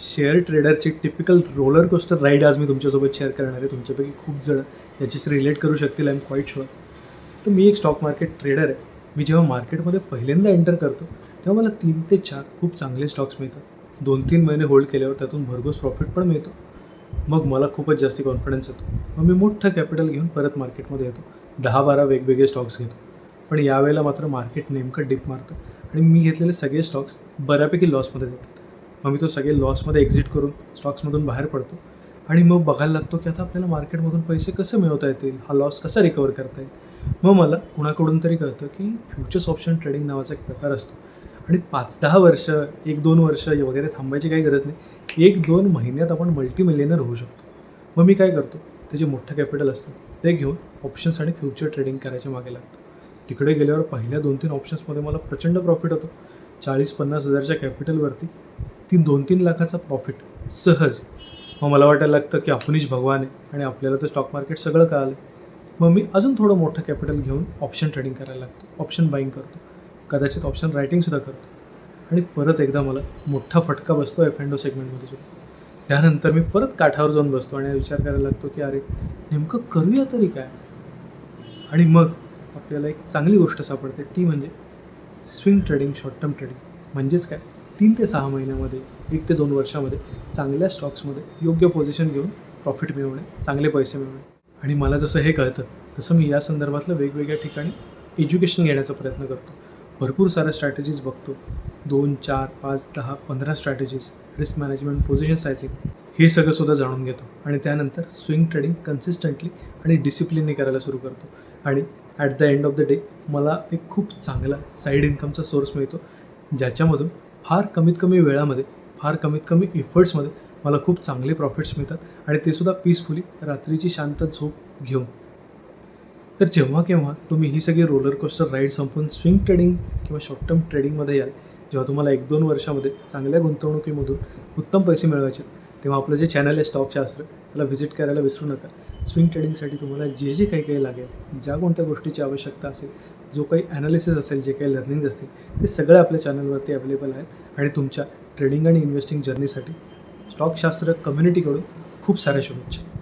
Share ट्रेडरची typical roller coaster ride आज मी तुमच्यासोबत शेअर करणार आहे. तुमच्यापैकी खूप जण याच्याशी रिलेट करू शकतील आय एम क्वाईट शुअर तर मी एक स्टॉक मार्केट ट्रेडर आहे. मी जेव्हा मार्केटमध्ये पहिल्यांदा एंटर करतो तेव्हा मला तीन ते चार खूप चांगले स्टॉक्स मिळतात. दोन तीन महिने होल्ड केल्यावर त्यातून भरघोस प्रॉफिट पण मिळतो. मग मला खूपच जास्ती कॉन्फिडन्स येतो. मग मी मोठं कॅपिटल घेऊन परत मार्केटमध्ये येतो. दहा बारा वेगवेगळे स्टॉक्स घेतो. पण यावेळेला मात्र मार्केट नेमकं डिप मारतं. आणि मी घेतलेले सगळे स्टॉक्स बऱ्यापैकी लॉसमध्ये जातात. मग मी तो सगळे लॉसमध्ये एक्झिट करून स्टॉक्समधून बाहेर पडतो. आणि मग बघायला लागतो की आता आपल्याला मार्केटमधून पैसे कसे मिळवता येतील? हा लॉस कसा रिकवर करता येईल? मग मला कुणाकडून तरी कळतं की फ्युचर्स ऑप्शन ट्रेडिंग नावाचा एक प्रकार असतो. आणि पाच दहा वर्ष एक दोन वर्ष वगैरे थांबायची काही गरज नाही. एक दोन महिन्यात आपण मल्टी मिलियनर होऊ शकतो. मग मी काय करतो? ते जे मोठं कॅपिटल असतं ते घेऊन ऑप्शन्स आणि फ्युचर ट्रेडिंग करायच्या मागे लागतो. तिकडे गेल्यावर पहिल्या दोन तीन ऑप्शन्समध्ये मला प्रचंड प्रॉफिट होतो. चाळीस पन्नास हजारच्या कॅपिटलवरती तीन दोन तीन लाखाचा प्रॉफिट सहज. मग मला वाटायला लागतं की आपणच भगवान आहे आणि आपल्याला तर स्टॉक मार्केट सगळं कळालं. मग मी अजून थोडं मोठं कॅपिटल घेऊन ऑप्शन ट्रेडिंग करायला लागतो. ऑप्शन बाईंग करतो. कदाचित ऑप्शन रायटिंगसुद्धा करतो. आणि परत एकदा मला मोठा फटका बसतो एफ अँडो सेगमेंटमध्ये सुद्धा त्यानंतर मी परत काठावर जाऊन बसतो आणि विचार करायला लागतो की अरे नेमकं करूया तरी काय? आणि मग आपल्याला एक चांगली गोष्ट सापडते. ती म्हणजे swing trading short term trading म्हणजेच काय? तीन ते सहा महिन्यामध्ये एक ते दोन वर्षामध्ये चांगल्या स्टॉक्समध्ये योग्य पोझिशन घेऊन प्रॉफिट मिळवणे चांगले पैसे मिळवणे. आणि मला जसं हे कळतं तसं मी या संदर्भातलं वेगवेगळ्या ठिकाणी एज्युकेशन घेण्याचा प्रयत्न करतो. भरपूर साऱ्या स्ट्रॅटेजीज बघतो. दोन चार पाच दहा पंधरा strategies risk management position sizing हे सगळं सुद्धा जाणून घेतो. आणि त्यानंतर स्विंग ट्रेडिंग कन्सिस्टंटली आणि डिसिप्लिनने करायला सुरू करतो. आणि at the end of the day मला एक खूप चांगला साईड इन्कमचा सोर्स मिळतो ज्याच्यामधून फार कमीत कमी वेळामध्ये फार कमीत कमी इफर्ट्समध्ये मला खूप चांगले प्रॉफिट्स मिळतात आणि ते सुद्धा पीसफुली रात्रीची शांत झोप घेऊन. तर जेव्हा केव्हा तुम्ही ही सगळी रोलर कोस्टर राईड संपून स्विंग ट्रेडिंग किंवा शॉर्ट टर्म ट्रेडिंगमध्ये याल जेव्हा तुम्हाला एक दोन वर्षामध्ये चांगल्या गुंतवणुकीमधून उत्तम पैसे मिळवायचे तेव्हा आपलं जे चॅनल आहे स्टॉकशास्त्र त्याला व्हिजिट करायला विसरू नका. स्विंग ट्रेडिंगसाठी तुम्हाला जे जे काही काही लागेल ज्या कोणत्या गोष्टीची आवश्यकता असेल जो काही ॲनालिसिस असेल जे काही लर्निंग असतील ते सगळे आपल्या चॅनलवरती अवेलेबल आहेत आणि तुमच्या ट्रेडिंग आणि इन्व्हेस्टिंग जर्नीसाठी स्टॉकशास्त्र कम्युनिटीकडून खूप साऱ्या शुभेच्छा.